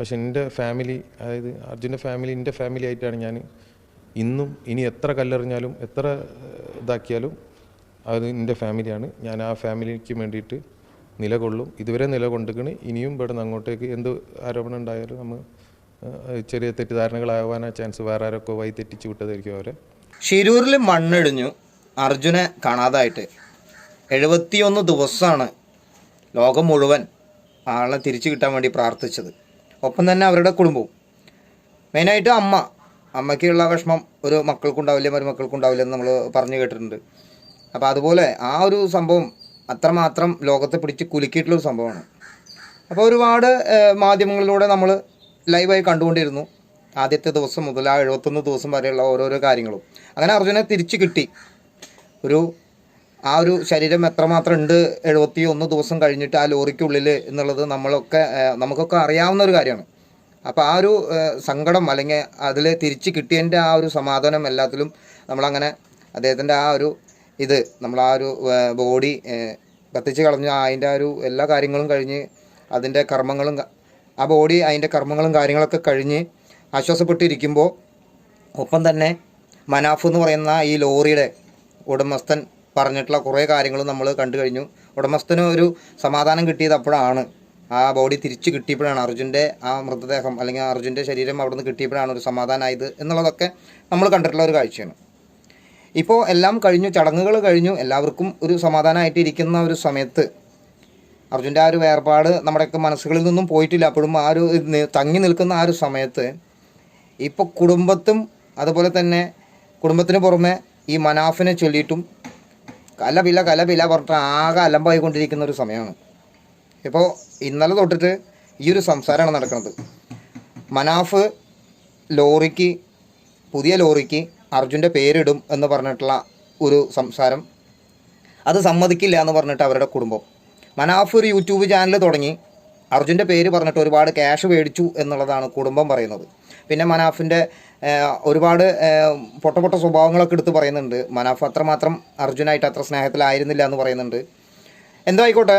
പക്ഷെ എന്റെ ഫാമിലി അതായത് അർജുന്റെ ഫാമിലി എന്റെ ഫാമിലി ആയിട്ടാണ് ഞാൻ ഇന്നും ഇനി എത്ര കല്ലെറിഞ്ഞാലും എത്ര ഇതാക്കിയാലും അത് എന്റെ ഫാമിലിയാണ്. ഞാൻ ആ ഫാമിലിക്ക് വേണ്ടിയിട്ട് നിലകൊള്ളും. ഇതുവരെ നിലകൊണ്ടിക്കണ് ഇനിയും ഇവിടെ നിന്ന് അങ്ങോട്ടേക്ക് എന്ത് ആരോപണം ഉണ്ടായാലും നമ്മൾ ചെറിയ തെറ്റിദ്ധാരണകളാവാനാ ചാൻസ് വേറെ ആരൊക്കെ വഴി തെറ്റിച്ച് വിട്ടതായിരിക്കും അവരെ. ഷിരൂരിൽ മണ്ണിടിഞ്ഞു. അർജുനെ കാണാതായിട്ട്. എഴുപത്തിയൊന്ന് ദിവസമാണ് ലോകം മുഴുവൻ ആളെ തിരിച്ചു കിട്ടാൻ വേണ്ടി പ്രാർത്ഥിച്ചത്. ഒപ്പം തന്നെ അവരുടെ കുടുംബവും. മെയിനായിട്ട് അമ്മ. അമ്മയ്ക്കുള്ള വിഷമം ഒരു മക്കൾക്കുണ്ടാവില്ല മരുമക്കൾക്കുണ്ടാവില്ല എന്ന് നമ്മൾ പറഞ്ഞു കേട്ടിട്ടുണ്ട്. അപ്പോൾ അതുപോലെ ആ ഒരു സംഭവം അത്രമാത്രം ലോകത്തെ പിടിച്ച് കുലുക്കിയിട്ടുള്ളൊരു സംഭവമാണ്. അപ്പോൾ ഒരുപാട് മാധ്യമങ്ങളിലൂടെ നമ്മൾ ലൈവായി കണ്ടുകൊണ്ടിരുന്നു. ആദ്യത്തെ ദിവസം മുതൽ ആ എഴുപത്തൊന്ന് ദിവസം വരെയുള്ള ഓരോരോ കാര്യങ്ങളും. അങ്ങനെ അർജുനെ തിരിച്ചു കിട്ടി. ഒരു ആ ഒരു ശരീരം എത്രമാത്രം ഉണ്ട് എഴുപത്തി ഒന്ന് ദിവസം കഴിഞ്ഞിട്ട് ആ ലോറിക്കുള്ളിൽ എന്നുള്ളത് നമ്മളൊക്കെ നമുക്കൊക്കെ അറിയാവുന്ന ഒരു കാര്യമാണ്. അപ്പോൾ ആ ഒരു സങ്കടം അല്ലെങ്കിൽ അതിൽ തിരിച്ച് കിട്ടിയതിന്റെ ആ ഒരു സമാധാനം എല്ലാത്തിലും നമ്മളങ്ങനെ അദ്ദേഹത്തിന്റെ ആ ഒരു ഇത് നമ്മൾ ആ ഒരു ബോഡി കത്തിച്ച് കളഞ്ഞു അതിന്റെ ആ ഒരു എല്ലാ കാര്യങ്ങളും കഴിഞ്ഞ് അതിന്റെ കർമ്മങ്ങളും ആ ബോഡി അതിന്റെ കർമ്മങ്ങളും കാര്യങ്ങളൊക്കെ കഴിഞ്ഞ് ആശ്വാസപ്പെട്ടിരിക്കുമ്പോൾ ഒപ്പം തന്നെ മനാഫ് എന്ന് പറയുന്ന ഈ ലോറിയുടെ ഉടമസ്ഥൻ പറഞ്ഞിട്ടുള്ള കുറേ കാര്യങ്ങളും നമ്മൾ കണ്ടു കഴിഞ്ഞു. ഉടമസ്ഥന് ഒരു സമാധാനം കിട്ടിയത് അപ്പോഴാണ് ആ ബോഡി തിരിച്ചു കിട്ടിയപ്പോഴാണ് അർജുന്റെ ആ മൃതദേഹം അല്ലെങ്കിൽ അർജുന്റെ ശരീരം അവിടെ നിന്ന് കിട്ടിയപ്പോഴാണ് ഒരു സമാധാനമായത് എന്നുള്ളതൊക്കെ നമ്മൾ കണ്ടിട്ടുള്ള ഒരു കാഴ്ചയാണ്. ഇപ്പോൾ എല്ലാം കഴിഞ്ഞു ചടങ്ങുകൾ കഴിഞ്ഞു എല്ലാവർക്കും ഒരു സമാധാനമായിട്ട് ഇരിക്കുന്ന ഒരു സമയത്ത് അർജുന്റെ ആ ഒരു വേർപാട് നമ്മുടെയൊക്കെ മനസ്സുകളിൽ നിന്നും പോയിട്ടില്ല. അപ്പോഴും ആ ഒരു തങ്ങി നിൽക്കുന്ന ആ ഒരു സമയത്ത് ഇപ്പോൾ കുടുംബത്തും അതുപോലെ തന്നെ കുടുംബത്തിന് പുറമെ ഈ മനാഫിനെ ചൊല്ലിയിട്ടും കലപില കലപില പറഞ്ഞിട്ട് ആകെ അലമ്പായിക്കൊണ്ടിരിക്കുന്ന ഒരു സമയമാണ്. ഇപ്പോൾ ഇന്നലെ തൊട്ടിട്ട് ഈ ഒരു സംസാരമാണ് നടക്കുന്നത്. മനാഫ് ലോറിക്ക് പുതിയ ലോറിക്ക് അർജുന്റെ പേരിടും എന്ന് പറഞ്ഞിട്ടുള്ള ഒരു സംസാരം. അത് സമ്മതിക്കില്ല എന്ന് പറഞ്ഞിട്ട് അവരുടെ കുടുംബം. മനാഫ് ഒരു യൂട്യൂബ് ചാനൽ തുടങ്ങി. അർജുന്റെ പേര് പറഞ്ഞിട്ട് ഒരുപാട് ക്യാഷ് മേടിച്ചു എന്നുള്ളതാണ് കുടുംബം പറയുന്നത്. പിന്നെ മനാഫിന്റെ ഒരുപാട് പൊട്ട പൊട്ട സ്വഭാവങ്ങളൊക്കെ എടുത്ത് പറയുന്നുണ്ട്. മനാഫ് അത്രമാത്രം അർജുനായിട്ട് അത്ര സ്നേഹത്തിലായിരുന്നില്ല എന്ന് പറയുന്നുണ്ട്. എന്തോ ആയിക്കോട്ടെ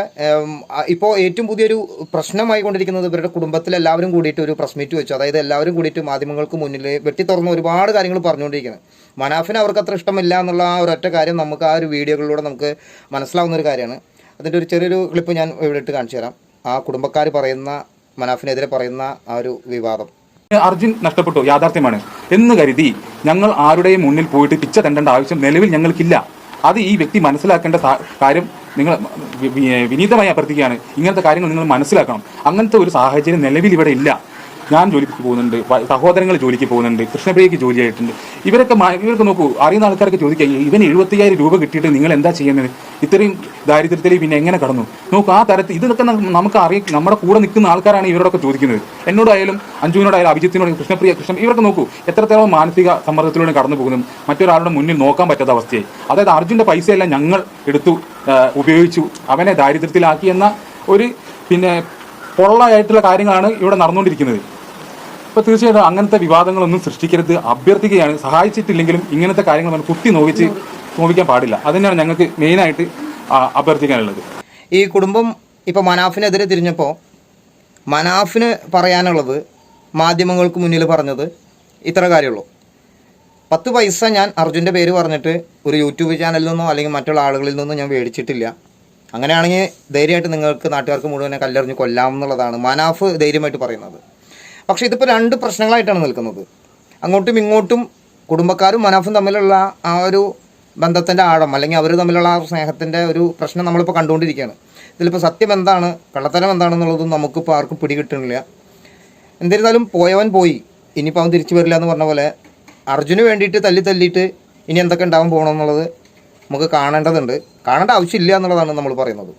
ഇപ്പോൾ ഏറ്റവും പുതിയൊരു പ്രശ്നമായിക്കൊണ്ടിരിക്കുന്നത് ഇവരുടെ കുടുംബത്തിൽ എല്ലാവരും കൂടിയിട്ട് ഒരു പ്രസ് മീറ്റ് വെച്ചു. അതായത് എല്ലാവരും കൂടിയിട്ട് മാധ്യമങ്ങൾക്ക് മുന്നിൽ വെട്ടി തുറന്ന് ഒരുപാട് കാര്യങ്ങൾ പറഞ്ഞുകൊണ്ടിരിക്കുന്നത് മനാഫിന് അവർക്ക് അത്ര ഇഷ്ടമില്ല എന്നുള്ള ആ ഒരൊറ്റ കാര്യം നമുക്ക് ആ ഒരു വീഡിയോകളിലൂടെ നമുക്ക് മനസ്സിലാവുന്ന ഒരു കാര്യമാണ്. അതിന്റെ ഒരു ചെറിയൊരു ക്ലിപ്പ് ഞാൻ ഇവിടെ ഇട്ട് കാണിച്ചു തരാം. ആ കുടുംബക്കാർ പറയുന്ന മനാഫിനെതിരെ പറയുന്ന ആ ഒരു വിവാദം. അർജുൻ നഷ്ടപ്പെട്ടു യാഥാർത്ഥ്യമാണ്. എന്ന് കരുതി ഞങ്ങൾ ആരുടെയും മുന്നിൽ പോയിട്ട് പിച്ച തെണ്ടേണ്ട ആവശ്യം നിലവിൽ ഞങ്ങൾക്കില്ല. അത് ഈ വ്യക്തി മനസ്സിലാക്കേണ്ട കാര്യം നിങ്ങൾ വിനീതമായി അഭ്യർത്ഥിക്കുകയാണ്. ഇങ്ങനത്തെ കാര്യങ്ങൾ നിങ്ങൾ മനസ്സിലാക്കണം. അങ്ങനത്തെ ഒരു സാഹചര്യം നിലവിൽ ഇവിടെ ഇല്ല. ഞാൻ ജോലിക്ക് പോകുന്നുണ്ട് സഹോദരങ്ങൾ ജോലിക്ക് പോകുന്നുണ്ട് കൃഷ്ണപ്രിയക്ക് ജോലിയായിട്ടുണ്ട് ഇവരൊക്കെ ഇവർക്ക് നോക്കൂ അറിയുന്ന ആൾക്കാർക്ക് ചോദിക്കുക ഇവൻ എഴുപത്തിയായിരം രൂപ കിട്ടിയിട്ട് നിങ്ങൾ എന്താ ചെയ്യുന്നത്? ഇത്രയും ദാരിദ്ര്യത്തിൽ പിന്നെ എങ്ങനെ കടന്നു? നോക്കൂ ആ തരത്തിൽ ഇതൊക്കെ നമുക്ക് അറിയ നമ്മുടെ കൂടെ നിൽക്കുന്ന ആൾക്കാരാണ് ഇവരോടൊക്കെ ചോദിക്കുന്നത്. എന്നോടായാലും അഞ്ജുവിനോടായാലും അഭിജിത്തിനോടും കൃഷ്ണപ്രിയ കൃഷ്ണ ഇവർക്ക് നോക്കൂ എത്രത്തോളം മാനസിക സമ്മർദ്ദത്തിലൂടെ കടന്നു പോകുന്നു മറ്റൊരാളുടെ മുന്നിൽ നോക്കാൻ പറ്റാത്ത അവസ്ഥയായി. അതായത് അർജുന്റെ പൈസയെല്ലാം ഞങ്ങൾ എടുത്തു ഉപയോഗിച്ചു അവനെ ദാരിദ്ര്യത്തിലാക്കി എന്ന ഒരു പിന്നെ പൊള്ളയായിട്ടുള്ള കാര്യങ്ങളാണ് ഇവിടെ നടന്നുകൊണ്ടിരിക്കുന്നത്. അപ്പോൾ തീർച്ചയായിട്ടും അങ്ങനത്തെ വിവാദങ്ങളൊന്നും സൃഷ്ടിക്കരുത്. അഭ്യർത്ഥിക്കുകയാണ്. സഹായിച്ചിട്ടില്ലെങ്കിലും ഇങ്ങനത്തെ കാര്യങ്ങൾ കുത്തി നോവിച്ച് നോവിക്കാൻ പാടില്ല. അത് തന്നെയാണ് ഞങ്ങൾക്ക് മെയിനായിട്ട് അഭ്യർത്ഥിക്കാനുള്ളത്. ഈ കുടുംബം ഇപ്പോൾ മനാഫിനെതിരെ തിരിഞ്ഞപ്പോൾ മനാഫിന് പറയാനുള്ളത് മാധ്യമങ്ങൾക്ക് മുന്നിൽ പറഞ്ഞത് ഇത്ര കാര്യമുള്ളൂ. പത്ത് പൈസ ഞാൻ അർജുന്റെ പേര് പറഞ്ഞിട്ട് ഒരു യൂട്യൂബ് ചാനലിൽ നിന്നോ അല്ലെങ്കിൽ മറ്റുള്ള ആളുകളിൽ നിന്നോ ഞാൻ മേടിച്ചിട്ടില്ല അങ്ങനെയാണെങ്കിൽ ധൈര്യമായിട്ട് നിങ്ങൾക്ക് നാട്ടുകാർക്ക് മുഴുവനെ കല്ലെറിഞ്ഞ് കൊല്ലാം എന്നുള്ളതാണ് മനാഫ് ധൈര്യമായിട്ട് പറയുന്നത്. പക്ഷേ ഇതിപ്പോൾ രണ്ട് പ്രശ്നങ്ങളായിട്ടാണ് നിൽക്കുന്നത്. അങ്ങോട്ടും ഇങ്ങോട്ടും കുടുംബക്കാരും മനാഫും തമ്മിലുള്ള ആ ഒരു ബന്ധത്തിന്റെ ആഴം അല്ലെങ്കിൽ അവർ തമ്മിലുള്ള ആ സ്നേഹത്തിന്റെ ഒരു പ്രശ്നം നമ്മളിപ്പോൾ കണ്ടുകൊണ്ടിരിക്കുകയാണ്. ഇതിലിപ്പോൾ സത്യം എന്താണ് കള്ളത്തരം എന്താണെന്നുള്ളതും നമുക്കിപ്പോൾ ആർക്കും പിടികിട്ടുന്നില്ല. എന്നിരുന്നാലും പോയവൻ പോയി ഇനിയിപ്പോൾ അവൻ തിരിച്ചു വരില്ല എന്ന് പറഞ്ഞ പോലെ അർജുന് വേണ്ടിയിട്ട് തല്ലി തല്ലിയിട്ട് ഇനി എന്തൊക്കെ ഉണ്ടാവാൻ പോകണമെന്നുള്ളത് നമുക്ക് കാണേണ്ടതുണ്ട്. കാണേണ്ട ആവശ്യമില്ല എന്നുള്ളതാണ് നമ്മൾ പറയുന്നത്.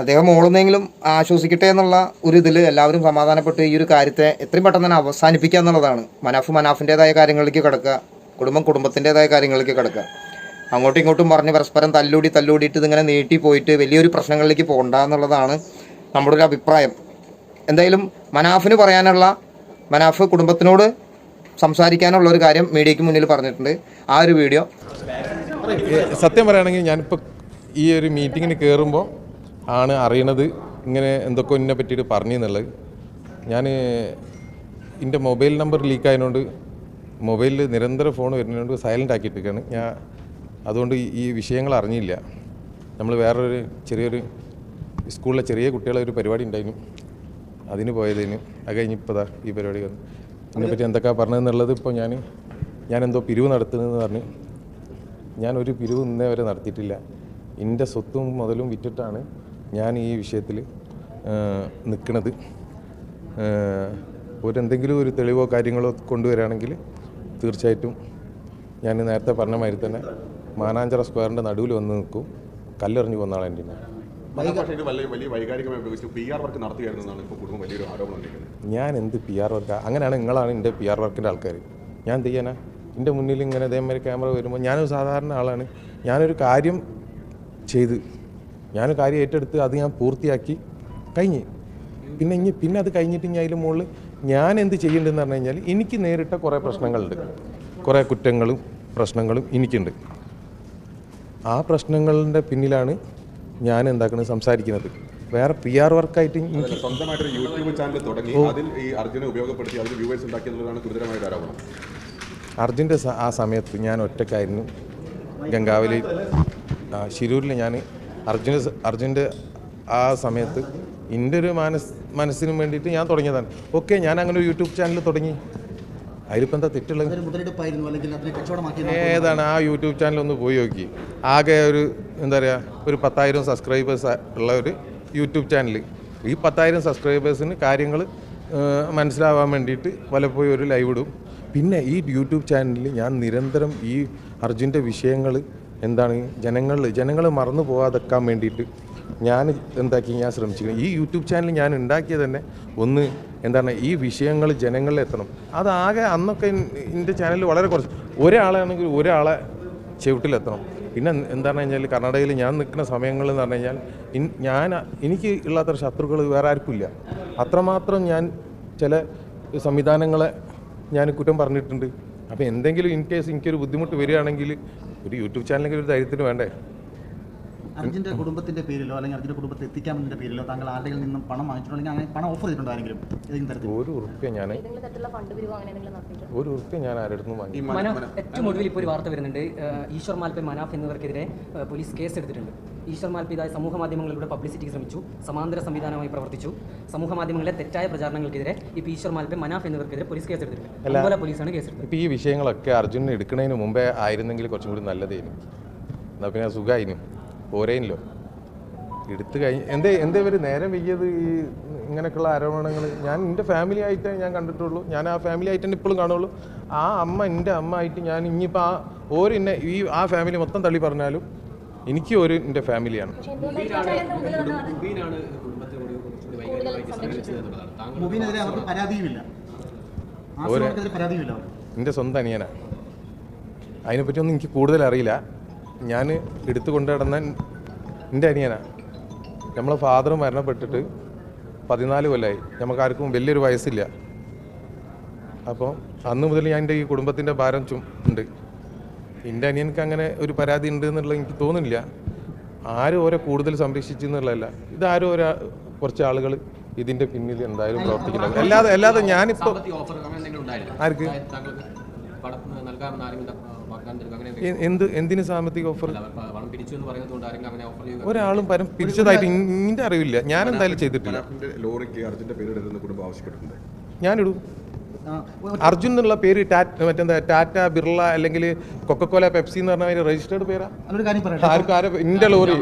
അദ്ദേഹം ഓളുന്നെങ്കിലും ആശ്വസിക്കട്ടെ എന്നുള്ള ഒരു ഇതിൽ എല്ലാവരും സമാധാനപ്പെട്ട് ഈ ഒരു കാര്യത്തെ എത്രയും പെട്ടെന്ന് തന്നെ അവസാനിപ്പിക്കുക എന്നുള്ളതാണ്. മനാഫ് മനാഫിന്റെതായ കാര്യങ്ങളിലേക്ക് കിടക്കുക കുടുംബം കുടുംബത്തിന്റെതായ കാര്യങ്ങളിലേക്ക് കിടക്കുക. അങ്ങോട്ടും ഇങ്ങോട്ടും പറഞ്ഞ് പരസ്പരം തല്ലൂടി തല്ലൂടിയിട്ട് ഇതിങ്ങനെ നീട്ടി പോയിട്ട് വലിയൊരു പ്രശ്നങ്ങളിലേക്ക് പോകണ്ട എന്നുള്ളതാണ് നമ്മുടെ ഒരു അഭിപ്രായം. എന്തായാലും മനാഫിന് പറയാനുള്ള മനാഫ് കുടുംബത്തിനോട് സംസാരിക്കാനുള്ള ഒരു കാര്യം മീഡിയയ്ക്ക് മുന്നിൽ പറഞ്ഞിട്ടുണ്ട്. ആ ഒരു വീഡിയോ. സത്യം പറയുകയാണെങ്കിൽ ഞാനിപ്പോൾ ഈ ഒരു മീറ്റിങ്ങിന് കയറുമ്പോൾ ആണ് അറിയണത് ഇങ്ങനെ എന്തൊക്കെ എന്നെ പറ്റിയിട്ട് പറഞ്ഞു എന്നുള്ളത് ഞാൻ എന്റെ മൊബൈൽ നമ്പർ ലീക്ക് ആയതുകൊണ്ട് മൊബൈലിൽ നിരന്തരം ഫോൺ വരുന്നതുകൊണ്ട് സൈലന്റ് ആക്കിയിട്ടിരിക്കുകയാണ് ഞാൻ അതുകൊണ്ട് ഈ- വിഷയങ്ങൾ അറിഞ്ഞില്ല. നമ്മൾ വേറൊരു ചെറിയൊരു സ്കൂളിലെ ചെറിയ കുട്ടികളെ ഒരു പരിപാടി ഉണ്ടായിരുന്നു. അതിന് പോയതിന്. അത് കഴിഞ്ഞ് ഇപ്പോൾ ഈ പരിപാടി വന്നു. ഇതിനെപ്പറ്റി എന്തൊക്കെ പറഞ്ഞതെന്നുള്ളത് ഇപ്പോൾ ഞാൻ ഞാൻ എന്തോ പിരിവ് നടത്തുന്നതെന്ന് പറഞ്ഞ് ഞാനൊരു പിരിവ് ഇന്നേ വരെ നടത്തിയിട്ടില്ല. എന്റെ സ്വത്തും മുതലും വിറ്റിട്ടാണ് ഞാൻ ഈ വിഷയത്തിൽ നിൽക്കുന്നത് ഒരു എന്തെങ്കിലും ഒരു തെളിവോ കാര്യങ്ങളോ കൊണ്ടുവരികയാണെങ്കിൽ തീർച്ചയായിട്ടും ഞാൻ നേരത്തെ പറഞ്ഞ മാതിരി തന്നെ മാനാഞ്ചിറ സ്ക്വയറിന്റെ നടുവിൽ വന്ന് നിൽക്കും. കല്ലെറിഞ്ഞു കൊന്നാളെ എന്റെ വലിയ വലിയ വൈകാരികമായി ഉപയോഗിച്ച് പി വർക്ക് നടത്തുകയായിരുന്നു ഇപ്പോൾ കുടുംബം വലിയൊരു ആരോപണം ഉന്നയിക്കുന്നത്. ഞാൻ എന്ത് പി ആർ വർക്കാണ് അങ്ങനെയാണ് നിങ്ങളാണ് എന്റെ പി ആർ വർക്കിന്റെ ആൾക്കാർ ഞാൻ ചെയ്യാനാ? എന്റെ മുന്നിൽ ഇങ്ങനെ അതേമാതിരി ക്യാമറ വരുമ്പോൾ ഞാനൊരു സാധാരണ ആളാണ്. ഞാനൊരു കാര്യം ചെയ്ത് ഞാനൊരു കാര്യം ഏറ്റെടുത്ത് അത് ഞാൻ പൂർത്തിയാക്കി കഴിഞ്ഞ്. പിന്നെ ഇനി പിന്നെ അത് കഴിഞ്ഞിട്ട് ഞാൻ അതിന്റെ മുകളിൽ ഞാൻ എന്ത് ചെയ്യേണ്ടതെന്ന് പറഞ്ഞു കഴിഞ്ഞാൽ എനിക്ക് നേരിട്ട കുറേ പ്രശ്നങ്ങളുണ്ട്. കുറേ കുറ്റങ്ങളും പ്രശ്നങ്ങളും എനിക്കുണ്ട്. ആ പ്രശ്നങ്ങളുടെ പിന്നിലാണ് ഞാൻ എന്താക്കുന്നത് സംസാരിക്കുന്നത്. വേറെ പി ആർ വർക്കായിട്ട് എനിക്ക് സ്വന്തമായിട്ട് യൂട്യൂബ് ചാനൽ തുടങ്ങി അതിൽ ഈ അർജുനെ ഉപയോഗപ്പെടുത്തി അതിൽ വ്യൂവേഴ്സ് ആരോപണം. അർജുന്റെ ആ സമയത്ത് ഞാൻ ഒറ്റക്കായിരുന്നു ഗംഗാവലി ശിരൂരിൽ ഞാൻ അർജുന അർജുന്റെ ആ സമയത്ത് എന്റെ ഒരു മനസ് മനസ്സിനും വേണ്ടിയിട്ട് ഞാൻ തുടങ്ങിയതാണ്. ഓക്കെ ഞാൻ അങ്ങനെ ഒരു യൂട്യൂബ് ചാനൽ തുടങ്ങി. അതിലിപ്പോൾ എന്താ തെറ്റുള്ളത്? ഏതാണ് ആ യൂട്യൂബ് ചാനൽ ഒന്ന് പോയി നോക്കി. ആകെ ഒരു എന്താ പറയുക ഒരു പത്തായിരം സബ്സ്ക്രൈബേഴ്സ് ഉള്ള ഒരു യൂട്യൂബ് ചാനൽ ഈ പത്തായിരം സബ്സ്ക്രൈബേഴ്സിന് കാര്യങ്ങൾ മനസ്സിലാവാൻ വേണ്ടിയിട്ട് പലപ്പോഴും ഒരു ലൈവ് ഇടും. പിന്നെ ഈ യൂട്യൂബ് ചാനലിൽ ഞാൻ നിരന്തരം ഈ അർജുന്റെ വിഷയങ്ങൾ എന്താണ് ജനങ്ങൾ ജനങ്ങൾ മറന്നു പോകാതെക്കാൻ വേണ്ടിയിട്ട് ഞാൻ എന്താക്കി ഞാൻ ശ്രമിച്ചിരിക്കുന്നത് ഈ യൂട്യൂബ് ചാനൽ ഞാൻ ഉണ്ടാക്കിയത് തന്നെ ഒന്ന് എന്താണ് ഈ വിഷയങ്ങൾ ജനങ്ങളിൽ എത്തണം. അതാകെ അന്നൊക്കെ എന്റെ ചാനൽ വളരെ കുറച്ച്. ഒരാളാണെങ്കിൽ ഒരാളെ ചവിട്ടിലെത്തണം. പിന്നെ എന്താണ് കഴിഞ്ഞാൽ കർണാടകയിൽ ഞാൻ നിൽക്കുന്ന സമയങ്ങളിൽ എന്ന് പറഞ്ഞു കഴിഞ്ഞാൽ ഞാൻ എനിക്ക് ഉള്ളത്ര ശത്രുക്കൾ വേറെ ആർക്കും ഇല്ല അത്രമാത്രം ഞാൻ ചില സംവിധാനങ്ങളെ ഞാൻ കുറ്റം പറഞ്ഞിട്ടുണ്ട്. അപ്പോൾ എന്തെങ്കിലും ഇൻ കേസ് എനിക്കൊരു ബുദ്ധിമുട്ട് വരികയാണെങ്കിൽ ഒരു യൂട്യൂബ് ചാനലെങ്കിലും ഒരു ധൈര്യത്തിന് വേണ്ടേ? അർജുന്റെ കുടുംബത്തിന്റെ പേരിലോ അല്ലെങ്കിൽ അർജുന്റെ കുടുംബത്തെ എത്തിക്കാമെന്നതിന്റെ പേരിലോ താങ്കൾ ആരുടെ നിന്നും പണം വാങ്ങിച്ചിട്ടുണ്ടോ അല്ലെങ്കിൽ അങ്ങനെ പണം ഓഫർ ചെയ്തിട്ടുണ്ടോ ആരെങ്കിലും? ഏതെങ്കിലും തരത്തിൽ? ഒരു ഉറുപ്പ്യ ഞാൻ ഒരു ഉറുപ്പ്യ ഞാൻ ആരുടെ ഏറ്റവും ഒടുവിൽ ഇപ്പോൾ ഒരു വാർത്ത വരുന്നുണ്ട്. ഈശ്വർ മാൽപ്പെ മനാഫ് എന്നിവർക്കെതിരെ പോലീസ് കേസ് എടുത്തിട്ടുണ്ട് ഈശ്വർ മാൽപ്പെ ഇതായി സമൂഹ മാധ്യമങ്ങളിലൂടെ പബ്ലിസിറ്റിക്ക് ശ്രമിച്ചു സമാന്തര സംവിധാനമായി പ്രവർത്തിച്ചു. സമൂഹ മാധ്യമങ്ങളിലെ തെറ്റായ പ്രചാരണങ്ങൾക്കെതിരെ ഇപ്പോൾ ഈശ്വർ മാൽപ്പെ മനാഫ് എന്നിവർക്കെതിരെ പോലീസ് കേസ് എടുത്തിട്ടുണ്ട് അതുപോലെ പോലീസാണ് കേസ് എടുത്തത് ഇപ്പോൾ ഈ വിഷയങ്ങളൊക്കെ അർജുനെ എടുക്കുന്നതിന് മുമ്പേ ആയിരുന്നെങ്കിൽ കുറച്ചും കൂടി നല്ലതായിരുന്നു. എന്നാൽ പിന്നെ സുഖമായിനും. പോരേനല്ലോ. എടുത്തു കഴിഞ്ഞ് എന്തേ എന്തേ ഇവർ നേരം വയ്യത് ഈ ഇങ്ങനെയൊക്കെയുള്ള ആരോപണങ്ങൾ ഞാൻ എന്റെ ഫാമിലി ആയിട്ടേ ഞാൻ കണ്ടിട്ടുള്ളൂ. ഞാൻ ആ ഫാമിലി ആയിട്ട് തന്നെ ഇപ്പോഴും കാണുള്ളൂ. ആ അമ്മ എന്റെ അമ്മ ആയിട്ട് ഞാൻ ഇനിയിപ്പോൾ ആ ഓരെന്നെ ഈ ആ ഫാമിലി മൊത്തം തള്ളി പറഞ്ഞാലും എനിക്ക് ഒരു എന്റെ ഫാമിലിയാണ് എന്റെ സ്വന്തം അനിയനാണ് അതിനെപ്പറ്റിയൊന്നും എനിക്ക് കൂടുതൽ അറിയില്ല. ഞാൻ എടുത്തു കൊണ്ടു നടന്ന എന്റെ അനിയനാണ് നമ്മളെ ഫാദർ മരണപ്പെട്ടിട്ട് പതിനാല് കൊല്ലമായി നമുക്ക് ആർക്കും വലിയൊരു വയസ്സില്ല. അപ്പോൾ അന്ന് മുതൽ ഞാൻ എന്റെ ഈ കുടുംബത്തിന്റെ ഭാരം ചും ഉണ്ട്. എന്റെ അനിയനക്ക് അങ്ങനെ ഒരു പരാതി ഉണ്ട് എന്നുള്ളത് എനിക്ക് തോന്നുന്നില്ല. ആരും ഓരോ കൂടുതൽ സംരക്ഷിച്ചു എന്നുള്ളതല്ല. ഇതാരും ഒരാ കുറച്ച് ആളുകൾ ഇതിന്റെ പിന്നിൽ എന്തായാലും പ്രവർത്തിക്കുന്നത് അല്ലാതെ അല്ലാതെ ഞാനിപ്പോൾ ആർക്ക്? നൽകാമെന്ന് എന്ത് എന്തിന് സാമ്പത്തിക ഓഫർ ഒരാളും പരം പിരിച്ചതായിട്ട് ഇന്റെ അറിവില്ല. ഞാൻ എന്തായാലും ചെയ്തിട്ടില്ല. ലോറിക്ക് അർജുന്റെ പേരിടരുതെന്ന് കുടുംബം ആവശ്യപ്പെട്ടിട്ടുണ്ട്. ഞാനിടും. അർജുൻ എന്നുള്ള പേര് ടാറ്റ മറ്റെന്താ ടാറ്റ ബിർള അല്ലെങ്കിൽ കൊക്കക്കോല പെപ്സി എന്ന് പറഞ്ഞ രജിസ്റ്റേർഡ് പേരാ? ആർക്കും ആരും എന്റെ ലോറി.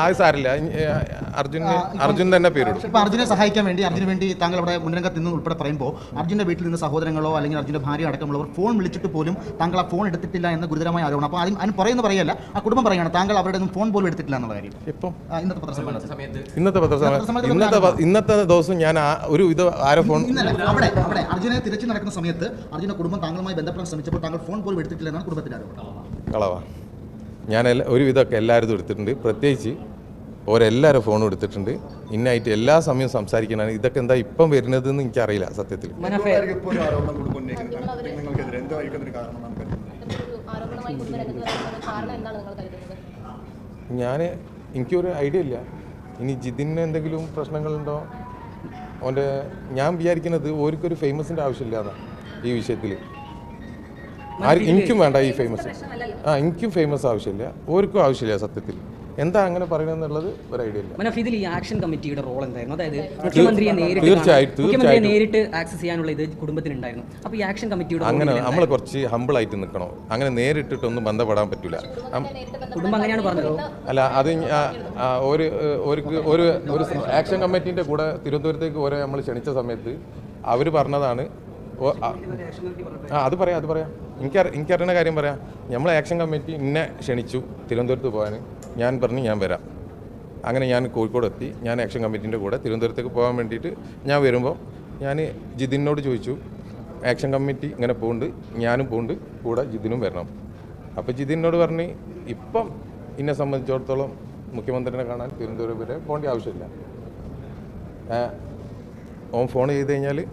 ആ സാരില്ല അർജുൻ അർജുൻ തന്നെ പേര് ഇപ്പൊ അർജുനെ സഹായിക്കാൻ വേണ്ടി അർജുന് വേണ്ടി താങ്കൾ അവിടെ മുൻരംഗത്ത് നിന്ന് ഉൾപ്പെടെ പറയുമ്പോൾ അർജുന്റെ വീട്ടിൽ നിന്ന് സഹോദരങ്ങളോ അല്ലെങ്കിൽ അർജുന്റെ ഭാര്യ അടക്കമുള്ളവർ ഫോൺ വിളിച്ചിട്ട് പോലും താങ്കൾ ആ ഫോൺ എടുത്തിട്ടില്ല എന്ന ഗുരുതരമായ ആരോപണം. അപ്പോൾ അതിന് അതിന് പറയുന്ന പറയല്ല ആ കുടുംബം പറയുകയാണ് താങ്കൾ അവരുടെ ഒന്നും ഫോൺ പോലും എടുത്തിട്ടില്ല എന്നുള്ള കാര്യം. ഇപ്പം ഇന്നത്തെ പത്രസമ്മേളനത്തിൽ. ഇന്നത്തെ പത്രസമ്മേളനം. ഇന്നത്തെ ഇന്നത്തെ ദിവസം ഞാൻ ആ ഒരു ഇത് ആരോ ഫോൺ അവിടെ അവിടെ. അർജുനെ തിരച്ചു നടക്കുന്ന സമയത്ത് അർജുന കുടുംബം താങ്കളുമായി ബന്ധപ്പെടാൻ ശ്രമിച്ചപ്പോൾ താങ്കൾ ഫോൺ പോലും എടുത്തിട്ടില്ല എന്നാണ് കുടുംബത്തിന്റെ ആരോപണം കളവാ ഞാൻ എല്ലാ ഒരുവിധമൊക്കെ എല്ലാവരും എടുത്തിട്ടുണ്ട് പ്രത്യേകിച്ച് ഓരെല്ലാവരും ഫോണും എടുത്തിട്ടുണ്ട് ഇന്നായിട്ട് എല്ലാ സമയവും സംസാരിക്കാനാണ് ഇതൊക്കെ എന്താ ഇപ്പം വരുന്നതെന്ന് എനിക്കറിയില്ല സത്യത്തിൽ ഞാൻ എനിക്കൊരു ഐഡിയ ഇല്ല ഇനി ജിതിന് എന്തെങ്കിലും പ്രശ്നങ്ങളുണ്ടോ ഓന്റെ ഞാൻ വിചാരിക്കുന്നത് ഓർക്കൊരു ഫേമസിന്റെ ആവശ്യമില്ല എന്നാണ് ഈ വിഷയത്തിൽ ആര് എനിക്കും വേണ്ട ഈ ഫേമസ് ആ എനിക്കും ഫേമസ് ആവശ്യമില്ല. ഓർക്കും ആവശ്യമില്ല സത്യത്തിൽ. എന്താ അങ്ങനെ പറയുന്നത് ഒരു ഐഡിയ ഇല്ല. മനോഫ് ഇതിൽ ഈ ആക്ഷൻ കമ്മിറ്റിയുടെ റോൾ എന്തായിരുന്നു? അതായത് മുഖ്യമന്ത്രിയെ നേരിട്ട് മുഖ്യമന്ത്രിയെ നേരിട്ട് ആക്സസ് ചെയ്യാനുള്ള ഇത് കുടുംബത്തിനുണ്ടായിരുന്നു. അപ്പോൾ ഈ ആക്ഷൻ കമ്മിറ്റിയുടെ അങ്ങനെ നമ്മൾ കുറച്ച് ഹമ്പിളായിട്ട് നിൽക്കണോ? അങ്ങനെ നേരിട്ടിട്ടൊന്നും ബന്ധപ്പെടാൻ പറ്റില്ല കുടുംബം അങ്ങനെയാണ് പറഞ്ഞത്. അല്ല അത് ഒരു ഒരു ആക്ഷൻ കമ്മിറ്റീന്റെ കൂടെ തിരുവനന്തപുരത്തേക്ക് ഓരോ നമ്മൾ ക്ഷണിച്ച സമയത്ത് അവർ പറഞ്ഞതാണ് ആ. അത് പറയാം അത് പറയാം. എനിക്ക് എനിക്കറിയുന്ന കാര്യം പറയാം. നമ്മൾ ആക്ഷൻ കമ്മിറ്റി എന്നെ ക്ഷണിച്ചു തിരുവനന്തപുരത്ത് പോകാൻ ഞാൻ പറഞ്ഞു ഞാൻ വരാം. അങ്ങനെ ഞാൻ കോഴിക്കോട് എത്തി. ഞാൻ ആക്ഷൻ കമ്മിറ്റീന്റെ കൂടെ തിരുവനന്തപുരത്തേക്ക് പോകാൻ വേണ്ടിയിട്ട് ഞാൻ വരുമ്പോൾ ഞാൻ ജിതിനോട് ചോദിച്ചു ആക്ഷൻ കമ്മിറ്റി ഇങ്ങനെ പോകുന്നുണ്ട് ഞാനും പോകുന്നുണ്ട് കൂടെ ജിതിനും വരണം. അപ്പോൾ ജിതിനോട് പറഞ്ഞ് ഇപ്പം എന്നെ സംബന്ധിച്ചിടത്തോളം മുഖ്യമന്ത്രിനെ കാണാൻ തിരുവനന്തപുരം വരെ പോകേണ്ട ആവശ്യമില്ല. ഓൻ ഫോൺ ചെയ്ത് കഴിഞ്ഞാൽ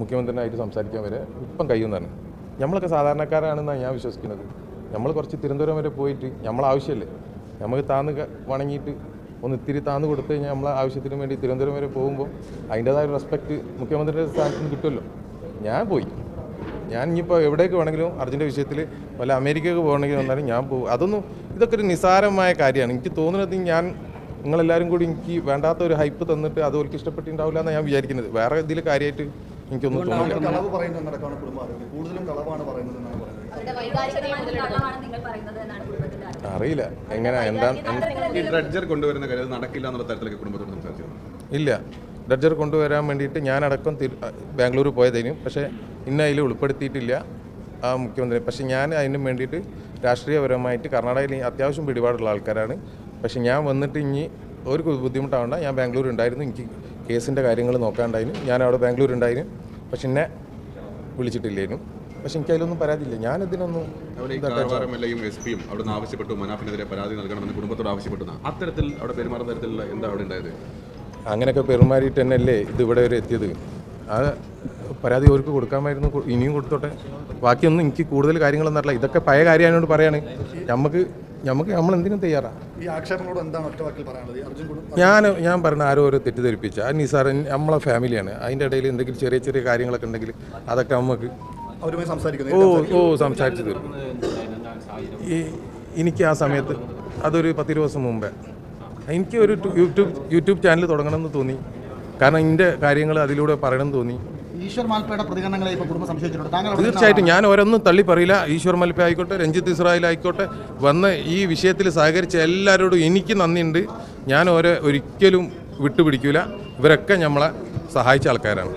മുഖ്യമന്ത്രിനായിട്ട് സംസാരിക്കാൻ വരെ ഇപ്പം കഴിയുന്നതാണ്. നമ്മളൊക്കെ സാധാരണക്കാരാണെന്നാണ് ഞാൻ വിശ്വസിക്കുന്നത്. നമ്മൾ കുറച്ച് തിരുവനന്തപുരം വരെ പോയിട്ട് നമ്മൾ ആവശ്യമല്ലേ നമുക്ക് താന്ന് വണങ്ങിയിട്ട് ഒന്ന് ഇത്തിരി താന്ന് കൊടുത്തു കഴിഞ്ഞാൽ നമ്മളെ ആവശ്യത്തിന് വേണ്ടി തിരുവനന്തപുരം വരെ പോകുമ്പോൾ അതിന്റേതായ റെസ്പെക്റ്റ് മുഖ്യമന്ത്രിയുടെ സ്ഥാനത്ത് നിന്ന് കിട്ടുമല്ലോ ഞാൻ പോയി. ഞാൻ ഇനിയിപ്പോൾ എവിടേക്ക് വേണമെങ്കിലും അർജുന്റെ വിഷയത്തിൽ വല്ല അമേരിക്കയ്ക്ക് പോകണമെങ്കിൽ വന്നാലും ഞാൻ പോകും അതൊന്നും ഇതൊക്കെ ഒരു നിസാരമായ കാര്യമാണ്. എനിക്ക് തോന്നുന്നത് ഞാൻ നിങ്ങളെല്ലാവരും കൂടി എനിക്ക് വേണ്ടാത്ത ഒരു ഹൈപ്പ് തന്നിട്ട് അത് അവർക്ക് ഇഷ്ടപ്പെട്ടിട്ടുണ്ടാവില്ല എന്നാണ് ഞാൻ വിചാരിക്കുന്നത്. വേറെ ഇതിൽ കാര്യമായിട്ട് എനിക്കൊന്നും തോന്നില്ല. അറിയില്ല. എങ്ങനെ? എന്താ ഈ ഡ്രഡ്ജർ കൊണ്ടുവരുന്ന കാര്യം നടക്കില്ല എന്നുള്ള തരത്തിലേക്ക് കുടുംബത്തോട് സംസാരിച്ചു ഇല്ല. ഡ്രഡ്ജർ കൊണ്ടുവരാൻ വേണ്ടിയിട്ട് ഞാനടക്കം അടക്കം ബാംഗ്ലൂർ പോയതിനും. പക്ഷേ ഇന്ന അതിൽ ഉൾപ്പെടുത്തിയിട്ടില്ല ആ മുഖ്യമന്ത്രി. പക്ഷേ ഞാൻ അതിനും വേണ്ടിയിട്ട് രാഷ്ട്രീയപരമായിട്ട് കർണാടകയിൽ അത്യാവശ്യം പിടിപാടുള്ള ആൾക്കാരാണ്. പക്ഷേ ഞാൻ വന്നിട്ട് ഇനി ഒരു ബുദ്ധിമുട്ടാവണ്ട. ഞാൻ ബാംഗ്ലൂർ ഉണ്ടായിരുന്നു എനിക്ക് കേസിന്റെ കാര്യങ്ങൾ നോക്കാണ്ടായിരുന്നു ഞാൻ അവിടെ ബാംഗ്ലൂർ ഉണ്ടായിരുന്നു പക്ഷെ എന്നെ വിളിച്ചിട്ടില്ലേനും. പക്ഷെ എനിക്ക് അതിലൊന്നും പരാതിയില്ല. ഞാനിതിനൊന്നും അവിടെ ഈ കാർവാർ എം എൽ എയും അവിടെ നിന്ന് ആവശ്യപ്പെട്ടു. മനാഫിനെതിരെ പരാതി നൽകണമെന്ന് കുടുംബത്തോട് ആവശ്യപ്പെട്ടു അത്തരത്തിൽ അവിടെ പെരുമാറുന്ന തരത്തിലുള്ള എന്താ അവിടെ ഉണ്ടായത്? അങ്ങനെയൊക്കെ പെരുമാറിയിട്ട് തന്നെയല്ലേ ഇത് ഇവിടെ വരെ എത്തിയത്. ആ പരാതി അവർക്ക് കൊടുക്കാമായിരുന്നു. ഇനിയും കൊടുത്തോട്ടെ. ബാക്കിയൊന്നും എനിക്ക് കൂടുതൽ കാര്യങ്ങളൊന്നും അറിയില്ല. ഇതൊക്കെ പഴയ കാര്യമായതുകൊണ്ട് പറയാണ്. നമുക്ക് നമുക്ക് നമ്മൾ എന്തിനും തയ്യാറാണ് ഈ ആക്ഷേപങ്ങളോട് എന്താണ് പറയാനുള്ളത്? അർജുൻ കുടുംബം ഞാൻ ഞാൻ പറഞ്ഞ ആരോ ഓരോ തെറ്റിദ്ധരിപ്പിച്ച. ആ നിസാർ നമ്മളെ ഫാമിലിയാണ്. അതിന്റെ ഇടയിൽ എന്തെങ്കിലും ചെറിയ ചെറിയ കാര്യങ്ങളൊക്കെ ഉണ്ടെങ്കിൽ അതൊക്കെ നമുക്ക് അവരുമായി സംസാരിക്കുന്നു. ഓ ഓ സംസാരിച്ചു തീർക്കും ഈ എനിക്ക് ആ സമയത്ത് അതൊരു പത്തിരുപത് ദിവസം മുമ്പേ. എനിക്ക് ഒരു യൂട്യൂബ് യൂട്യൂബ് ചാനൽ തുടങ്ങണമെന്ന് തോന്നി. കാരണം എന്റെ കാര്യങ്ങൾ അതിലൂടെ പറയണമെന്ന് തോന്നി. ഈശ്വർ മാൽപ്പയുടെ പ്രതികരണങ്ങളെ ഇപ്പോൾ കുടുംബം സംശയിച്ചിട്ടുണ്ട്. തീർച്ചയായിട്ടും ഞാൻ ഓരോന്നും തള്ളി പറയില്ല. ഈശ്വർ മൽപ്പ ആയിക്കോട്ടെ രഞ്ജിത്ത് ഇസ്രായേൽ ആയിക്കോട്ടെ വന്ന് ഈ വിഷയത്തിൽ സഹകരിച്ച എല്ലാവരോടും എനിക്ക് നന്ദിയുണ്ട്. ഞാൻ ഓരോ ഒരിക്കലും വിട്ടുപിടിക്കില്ല ഇവരൊക്കെ നമ്മളെ സഹായിച്ച ആൾക്കാരാണ്.